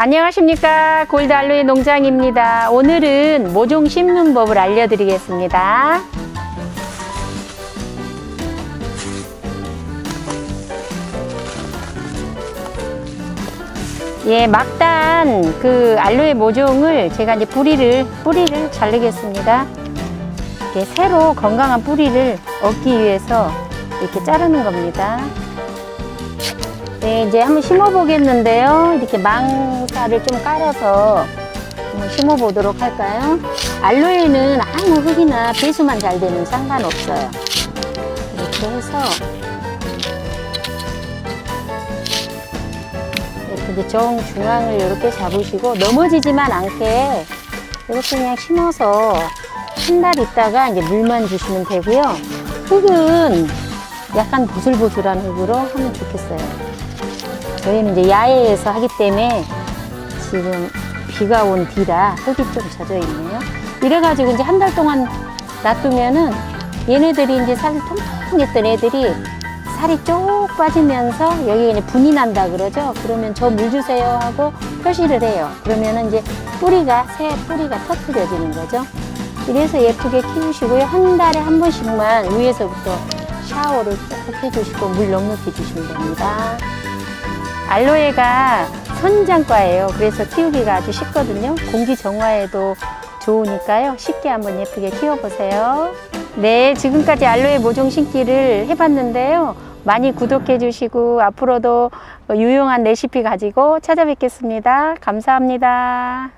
안녕하십니까. 골드 알로에 농장입니다. 오늘은 모종 심는 법을 알려드리겠습니다. 예 막단 그 알로에 모종을 제가 이제 뿌리를 뿌리를 자르겠습니다. 이렇게 새로 건강한 뿌리를 얻기 위해서 이렇게 자르는 겁니다 네, 이제 한번 심어 보겠는데요. 이렇게 망사를 좀 깔아서 한번 심어 보도록 할까요? 알로에는 아무 흙이나 배수만 잘 되면 상관없어요. 이렇게 해서 이렇게 이제 정중앙을 이렇게 잡으시고 넘어지지만 않게 이렇게 그냥 심어서 한 달 있다가 이제 물만 주시면 되고요. 흙은 약간 보슬보슬한 흙으로 하면 좋겠어요. 저희는 이제 야외에서 하기 때문에 지금 비가 온 뒤라 흙이 좀 젖어 있네요. 이래가지고 이제 한 달 동안 놔두면은 얘네들이 이제 살이 통통했던 애들이 살이 쭉 빠지면서 여기 이제 분이 난다 그러죠. 그러면 저 물 주세요 하고 표시를 해요. 그러면은 이제 뿌리가 새 뿌리가 터트려지는 거죠. 이래서 예쁘게 키우시고요. 한 달에 한 번씩만 위에서부터 샤워를 꼭 해주시고 물 넉넉히 주시면 됩니다. 알로에가 선장과예요. 그래서 키우기가 아주 쉽거든요. 공기 정화에도 좋으니까요. 쉽게 한번 예쁘게 키워보세요. 네, 지금까지 알로에 모종 심기를 해봤는데요. 많이 구독해 주시고 앞으로도 유용한 레시피 가지고 찾아뵙겠습니다. 감사합니다.